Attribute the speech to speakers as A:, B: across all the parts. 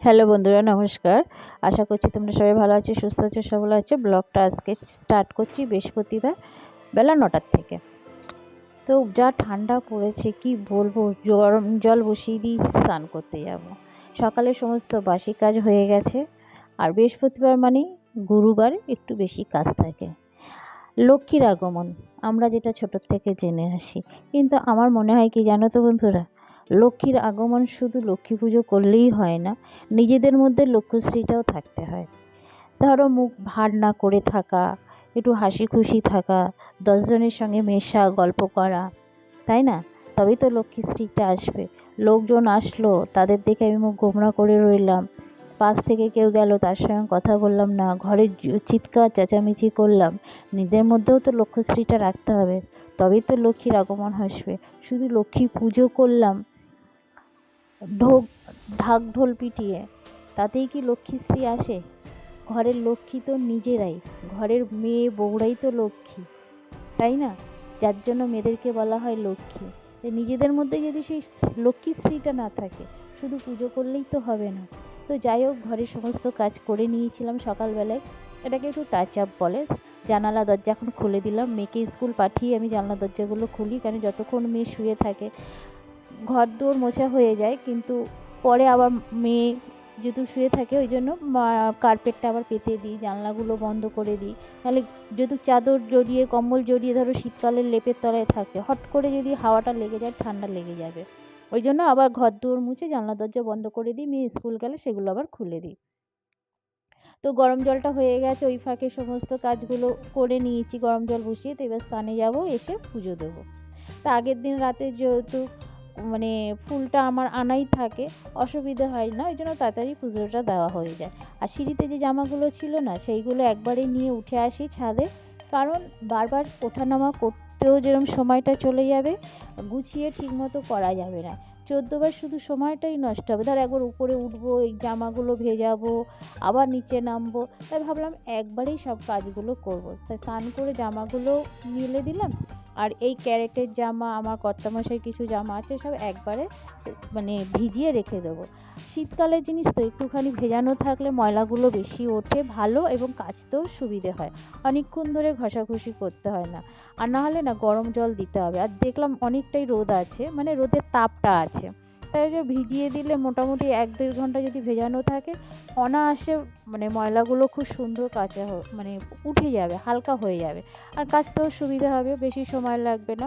A: Hello বন্ধুরা, নমস্কার। আশা করছি তোমরা সবাই ভালো আছো, সুস্থ আছো সবল আছে। ব্লগটা আজকে স্টার্ট করছি বৃহস্পতিবার বেলা নটার থেকে। তো যা ঠান্ডা পড়েছে, কি বলব? গরম জল বসিয়ে দিয়ে স্নান করতে যাব। সকালে সমস্ত বাসি কাজ হয়ে গেছে। আর বৃহস্পতিবার মানে গুরুবার, একটু বেশি কাজ থাকে। লক্ষ্মীর আগমন। আমরা যেটা ছোটোর থেকে জেনে আসি। কিন্তু আমার মনে হয় কি জানো তো বন্ধুরা? লক্ষ্মীর আগমন শুধু লক্ষ্মী পুজো করলেই হয় না, নিজেদের মধ্যে লক্ষ্যশ্রীটাও থাকতে হয়। ধরো মুখ ভার না করে থাকা, একটু হাসি খুশি থাকা, দশজনের সঙ্গে মেশা, গল্প করা, তাই না? তবেই তো লক্ষ্মীশ্রীটা আসবে। লোকজন আসলো, তাদের দেখে আমি মুখ গোমরা করে রইলাম। পাশ থেকে কেউ গেল, তার সঙ্গে কথা বললাম, না ঘরে চিৎকার, চেঁচামেচি করলাম। নিজের মধ্যেও তো লক্ষ্যশ্রীটা রাখতে হবে। তবেই তো লক্ষ্মীর আগমন আসবে। শুধু লক্ষ্মী পুজো করলাম। ঢোক, ঢাক ঢোল পিটিয়ে। তাতেই কি লক্ষ্মীশ্রী আসে? ঘরের লক্ষ্মী তো নিজেরাই। ঘরের মেয়ে বউরাই তো লক্ষ্মী। তাই না? যার জন্য মেয়েদেরকে বলা হয় লক্ষ্মী। নিজেদের মধ্যে যদি সেই লক্ষ্মীশ্রীটা না থাকে, শুধু পুজো করলেই তো হবে না। তো যাই হোক, ঘরের সমস্ত কাজ করে নিয়েছিলাম সকালবেলায়। এটাকে একটু টাচ আপ বলে। জানালা দরজা এখন খুলে দিলাম। মেয়েকে স্কুল পাঠিয়ে আমি জানলা দরজাগুলো খুলি কারণ যতক্ষণ মেয়ে শুয়ে থাকে ঘর দৌড় মোছা হয়ে যায়। কিন্তু পরে আবার মেয়ে যেহেতু শুয়ে থাকে, ওই জন্য কার্পেটটা আবার পেতে দিই, জানলাগুলো বন্ধ করে দিই। তাহলে যেহেতু চাদর জড়িয়ে, কম্বল জড়িয়ে ধরো শীতকালের লেপের তলায় থাকছে, হট করে যদি হাওয়াটা লেগে যায়, ঠান্ডা লেগে যাবে। ওই জন্য আবার ঘর দুয়ার মুছে জানলা দরজা বন্ধ করে দিই, মেয়ে স্কুল গেলে সেগুলো আবার খুলে দিই। তো গরম জলটা হয়ে গেছে, ওই ফাঁকে সমস্ত কাজগুলো করে নিয়েছি, গরম জল বসিয়ে তো এবার স্নানে যাব, এসে পুজো দেবো। তা আগের দিন রাতে যেহেতু মানে ফুলটা আমার আনাই থাকে, অসুবিধে হয় না, ওই জন্য তাড়াতাড়ি পুজোটা দেওয়া হয়ে যায়। আর সিঁড়িতে যে জামাগুলো ছিল না, সেইগুলো একবারে নিয়ে উঠে আসি ছাদে, কারণ বারবার ওঠানামা করতেও যেরকম সময়টা চলে যাবে, গুছিয়ে ঠিকমতো করা যাবে না। চোদ্দবার শুধু সময়টাই নষ্ট হবে। ধর একবার উপরে উঠবো, এই জামাগুলো ভেজাবো, আবার নিচে নামবো। তাই ভাবলাম একবারেই সব কাজগুলো করব। তাই স্নান করে জামাগুলো মিলে দিলাম। আর এই ক্যারেটের জামা, আমার কর্তামশাই কিছু জামা আছে, সব একবারে মানে ভিজিয়ে রেখে দেবো। শীতকালের জিনিস তো, একটুখানি ভেজানো থাকলে ময়লাগুলো বেশি ওঠে, ভালো এবং কাচতেও সুবিধে হয়। অনেকক্ষণ ধরে ঘষাঘষি করতে হয় না। আর নাহলে না, গরম জল দিতে হবে। আর দেখলাম অনেকটাই রোদ আছে মানে রোদের তাপটা আছে। যে ভিজিয়ে দিলে মোটামুটি এক দেড় ঘণ্টা যদি ভেজানো থাকে, অনায়াসে মানে ময়লাগুলো খুব সুন্দর কাচা মানে উঠে যাবে, হালকা হয়ে যাবে। আর কাচতেও সুবিধা হবে, বেশি সময় লাগবে না।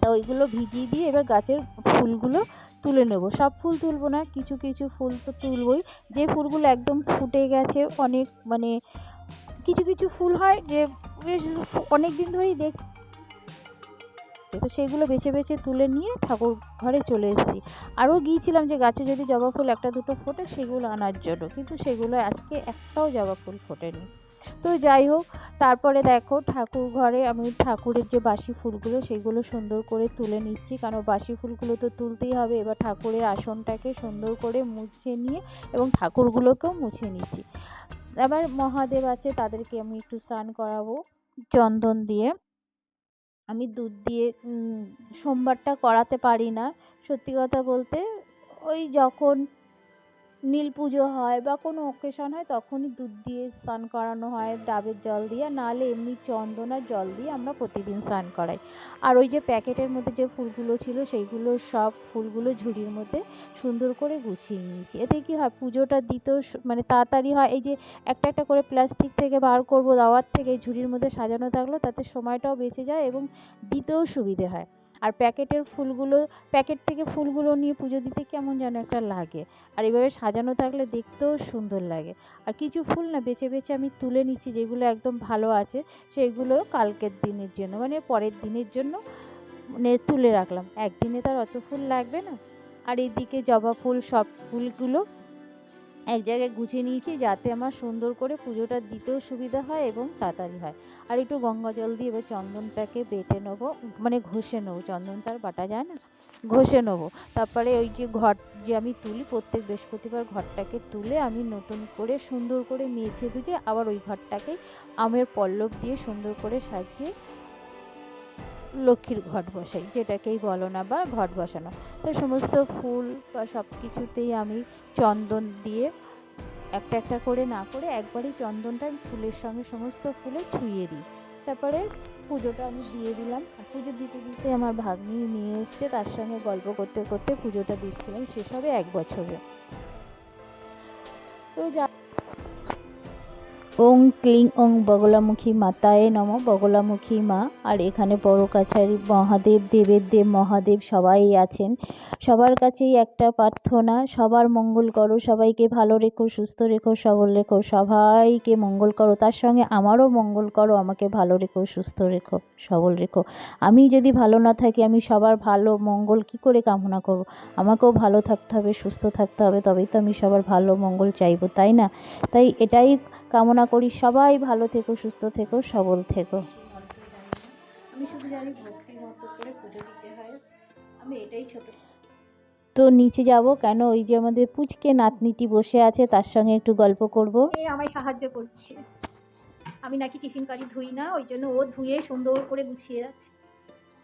A: তা ওইগুলো ভিজিয়ে দিয়ে এবার গাছের ফুলগুলো তুলে নেব। সব ফুল তুলবো না, কিছু কিছু ফুল তো তুলবই। যে ফুলগুলো একদম ফুটে গেছে অনেক মানে কিছু কিছু ফুল হয় যে, বেশ অনেক দিন ধরেই দেখ তো সেগুলো বেছে বেছে তুলে নিয়ে ঠাকুর ঘরে চলে এসেছি। আরও গিয়েছিলাম যে গাছে যদি জবা ফুল একটা দুটো ফোটে, সেগুলো আনার জন্য। কিন্তু সেগুলো আজকে একটাও জবা ফুল ফোটেনি। তো যাই হোক, তারপরে দেখো ঠাকুর ঘরে আমি ঠাকুরের যে বাসি ফুলগুলো, সেগুলো সুন্দর করে তুলে নিচ্ছি। কারণ বাসি ফুলগুলো তো তুলতেই হবে। এবার ঠাকুরের আসনটাকে সুন্দর করে মুছে নিয়ে এবং ঠাকুরগুলোকেও মুছে নিচ্ছি। আবার মহাদেব আছে, তাদেরকে আমি একটু স্নান করাবো, চন্দন দিয়ে। আমি দুধ দিয়ে সোমবারটা করাতে পারি না। সত্যি কথা বলতে ওই যখন নীল পুজো হয় বা কোনো অকেশন হয়, তখনই দুধ দিয়ে স্নান করানো হয়, ডাবের জল দিয়ে। নাহলে এমনি চন্দন আর জল দিয়ে আমরা প্রতিদিন স্নান করাই। আর ওই যে প্যাকেটের মধ্যে যে ফুলগুলো ছিল, সেইগুলো সব ফুলগুলো ঝুড়ির মধ্যে সুন্দর করে গুছিয়ে নিয়েছি। এতে কী হয়, পুজোটা দিতেও মানে তাড়াতাড়ি হয়। এই যে একটা একটা করে প্লাস্টিক থেকে বার করব, দাওয়ার থেকে ঝুড়ির মধ্যে সাজানো থাকল, তাতে সময়টাও বেঁচে যায় এবং দিতেও সুবিধে হয়। আর প্যাকেটের ফুলগুলো, প্যাকেট থেকে ফুলগুলো নিয়ে পুজো দিতে কেমন যেন একটা লাগে। আর এভাবে সাজানো থাকলে দেখতেও সুন্দর লাগে। আর কিছু ফুল না বেছে বেছে আমি তুলে নিচ্ছি যেগুলো একদম ভালো আছে, সেগুলো কালকের দিনের জন্য মানে পরের দিনের জন্য মানে তুলে রাখলাম। একদিনে তো আর অত ফুল লাগবে না। আর এদিকে জবা ফুল সব ফুলগুলো এক জায়গায় গুছিয়ে নিয়েছি যাতে আমার সুন্দর করে পুজোটা দিতেও সুবিধা হয় এবং তাড়াতাড়ি হয়। আর একটু গঙ্গা জল দিয়ে এবার চন্দনটাকে বেটে নেব মানে ঘষে নেব চন্দনটা আর বাটা যায় না? ঘষে নেব। তারপরে ওই যে ঘর যে আমি তুলি, প্রত্যেক বৃহস্পতিবার ঘরটাকে তুলে আমি নতুন করে সুন্দর করে মেঝে গুজে আবার ওই ঘরটাকে আমের পল্লব দিয়ে সুন্দর করে সাজিয়ে লক্ষ্মীর ঘট বসাই, যেটাকেই বলো না বা ঘট বসানো। তো সমস্ত ফুল বা সব কিছুতেই আমি চন্দন দিয়ে একটা একটা করে না করে একবারই চন্দনটা আমি ফুলের সঙ্গে সমস্ত ফুলে ছুঁয়ে দিই। তারপরে পুজোটা আমি দিয়ে দিলাম। আর পুজো দিতে দিতে আমার ভাগ্নি নিয়ে এসছে, তার সঙ্গে গল্প করতে করতে পুজোটা দিচ্ছিলাম শেষ হবে এক বছরে। তো যা ওং ক্লিং ওং বগলামুখী মাতায় নম বগলামুখী মা। আর এখানে বড় কাছারি মহাদেব, দেবের দেব, মহাদেব সবাই আছেন। সবার কাছেই একটা প্রার্থনা, সবার মঙ্গল করো, সবাইকে ভালো রেখো, সুস্থ রেখো, সবল রেখো, সবাইকে মঙ্গল করো। তার সঙ্গে আমারও মঙ্গল করো, আমাকে ভালো রেখো, সুস্থ রেখো, সবল রেখো। আমি যদি ভালো না থাকি, আমি সবার ভালো মঙ্গল কি করে কামনা করব? আমাকেও ভালো থাকতে হবে, সুস্থ থাকতে হবে, তবেই তো আমি সবার ভালো মঙ্গল চাইব, তাই না? তাই এটাই কামনা করি সবাই ভালো থেকো সুস্থ থেকো সবল থেকো।
B: আমি শুধু জানি মতো করে পুজো দিতে হয়। আমি এটাই ছোট।
A: তো নিচে যাব কেন ওই যে আমাদের পুচকে নাতনিটি বসে আছে তার সঙ্গে একটু গল্প করব।
B: এ আমায় সাহায্য করছে। আমি নাকি টিফিন কারি ধুই না ওই জন্য ও ধুয়ে সুন্দর করে গুছিয়ে রাখছে।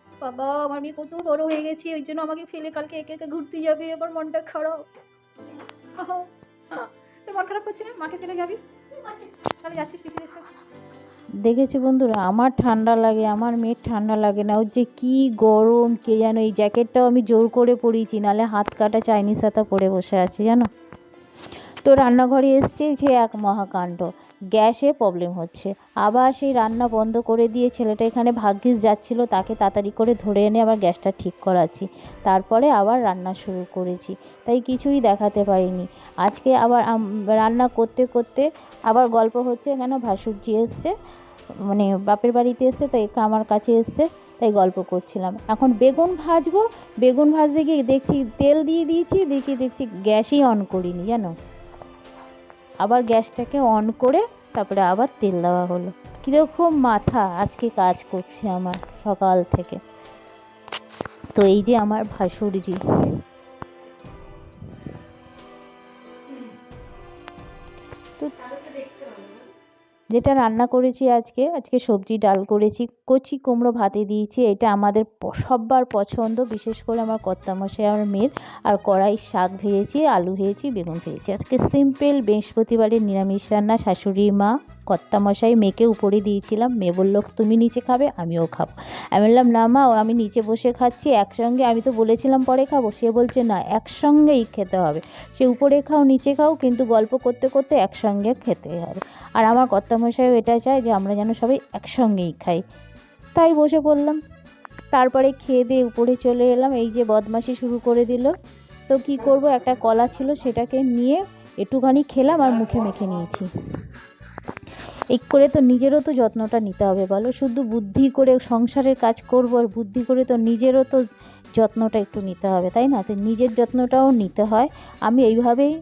B: বাবা আমার মেয়ে কত বড় হয়ে গেছে ওই জন্য আমাকে ফেলে কালকে একে একে ঘুরতে যাবে আমার মনটা খারাপ। তোর মন খারাপ করছে না? মাকে ফেলে যাবি?
A: দেখেছি বন্ধুরা, আমার ঠান্ডা লাগে, আমার মেয়ের ঠান্ডা লাগে না, ওর যে কী গরম, কে যেন এই জ্যাকেটটাও আমি জোর করে পরিয়েছি নাহলে হাত কাটা চাইনিজ হাতা পরে বসে আছে, জানো? তো রান্নাঘরে এসছে যে এক মহাকাণ্ড। গ্যাসে প্রবলেম হচ্ছে। আবার সেই রান্না বন্ধ করে দিয়ে ছেলেটা এখানে ভাগ্যিস যাচ্ছিল, তাকে তাড়াতাড়ি করে ধরে এনে আবার গ্যাসটা ঠিক করাচ্ছি। তারপরে আবার রান্না শুরু করেছি, তাই কিছুই দেখাতে পারিনি। আজকে আবার রান্না করতে করতে আবার গল্প হচ্ছে কেন ভাসুরজি এসছে মানে বাপের বাড়িতে এসছে, তাই আমার কাছে এসছে, তাই গল্প করছিলাম। এখন বেগুন ভাজবো, বেগুন ভাজতে গিয়ে দেখছি তেল দিয়ে দিয়েছি দেখি দেখছি গ্যাসই অন করিনি, জানো? আবার গ্যাসটাকে অন করে তারপরে আবার তেল দেওয়া হলো। কীরকম মাথা আজকে কাজ করছে আমার সকাল থেকে। তো এই যে আমার ভাসুরজি। যেটা রান্না করেছি আজকে আজকে সবজি, ডাল করেছি, কচি কুমড়ো ভাতে দিয়েছি, এটা আমাদের সব্বার পছন্দ, বিশেষ করে আমার কর্তামশাই, আমার মেয়ের, আর কড়াই শাক ভেজেছি, আলু ভেজেছি, বেগুন ভেজেছি। আজকে সিম্পল বৃহস্পতিবারের নিরামিষ রান্না, শাশুড়ি মা কর্তামশাই মেয়েকে উপরে দিয়েছিলাম। মেয়ে বলল, তুমি নিচে খাবে, আমিও খাব। আমি বললাম, না মা ও আমি নিচে বসে খাচ্ছি, একসঙ্গে আমি তো বলেছিলাম পরে খাব। সে বলছে, না, একসঙ্গেই খেতে হবে। সে উপরে খাও, নিচে খাও, কিন্তু গল্প করতে করতে একসঙ্গে খেতে হবে। আর আমার কর্তামশাইও এটা চায় যে, আমরা যেন সবাই একসঙ্গেই খাই। তাই বসে পড়লাম। তারপরে খেয়ে দিয়ে উপরে চলে এলাম। এই যে বদমাশি শুরু করে দিল। তো কি করব? একটা কলা ছিল, সেটাকে নিয়ে একটুখানি খেলাম আর মুখে মেখে নিয়েছি। এই করে তো নিজেরও তো যত্নটা নিতে হবে, বলো? শুধু বুদ্ধি করে সংসারের কাজ করব আর বুদ্ধি করে তো নিজেরও তো যত্নটা একটু নিতে হবে, তাই না? তো নিজের যত্নটাও নিতে হয়। আমি এইভাবেই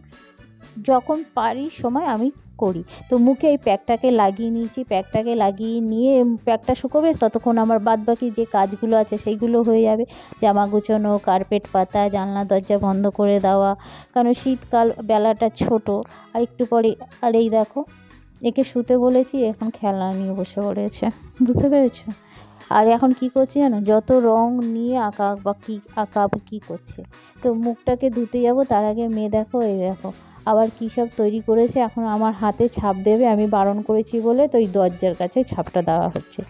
A: যখন পারি সময় আমি করি। তো মুখে এই প্যাকটাকে লাগিয়ে নিয়েছি, প্যাকটাকে লাগিয়ে নিয়ে প্যাকটা শুকোবে, ততক্ষণ আমার বাদ বাকি যে কাজগুলো আছে সেইগুলো হয়ে যাবে। জামা গুছোনো, কার্পেট পাতা, জানলা, দরজা বন্ধ করে দেওয়া, কারণ শীতকাল বেলাটা ছোট। আর একটু পরে, আর এই দেখো একে শুতে বলেছি, এখন খেলনা নিয়ে বসে পড়েছে। বুঝতে পেরেছ? আর এখন কি করছে জানো? যত রং নিয়ে আঁকা বা কী আঁকা কী করছে। তো মুখটাকে ধুতে যাব, তার আগে মেয়ে দেখো, এই দেখো। আবার কী সব তৈরি করেছে, এখন আমার হাতে ছাপ দেবে, আমি বারণ করেছি বলে তো ওই দরজার কাছে ছাপটা দেওয়া হচ্ছে।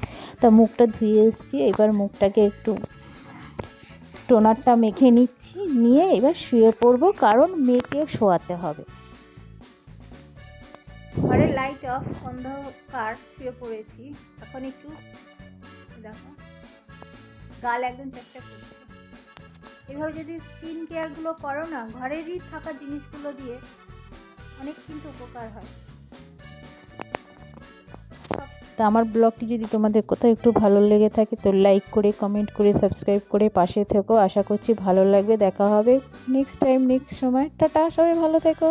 A: তা মুখটা ধুয়ে এসেছি, এবার মুখটাকে একটু টোনারটা মেখে নিচ্ছি, নিয়ে এবার শুয়ে পড়ব, কারণ মেয়েকে শোয়াতে হবে।
B: ঘরের লাইট অফ অন্ধকার শুয়ে পড়েছি। এখন একটু দেখো। গাল একদম চেষ্টা করছে। এভাবে যদি স্কিন কেয়ারগুলো করো না, ঘরেরই থাকা জিনিসগুলো দিয়ে অনেক কিন্তু উপকার হয়।
A: তা আমার ব্লগটি যদি তোমাদের কোথাও একটু ভালো লেগে থাকে, তো লাইক করে কমেন্ট করে সাবস্ক্রাইব করে পাশে থেকো। আশা করছি ভালো লাগবে। দেখা হবে নেক্সট টাইম নেক্সট সময়। টাটা, সবাই ভালো থেকো।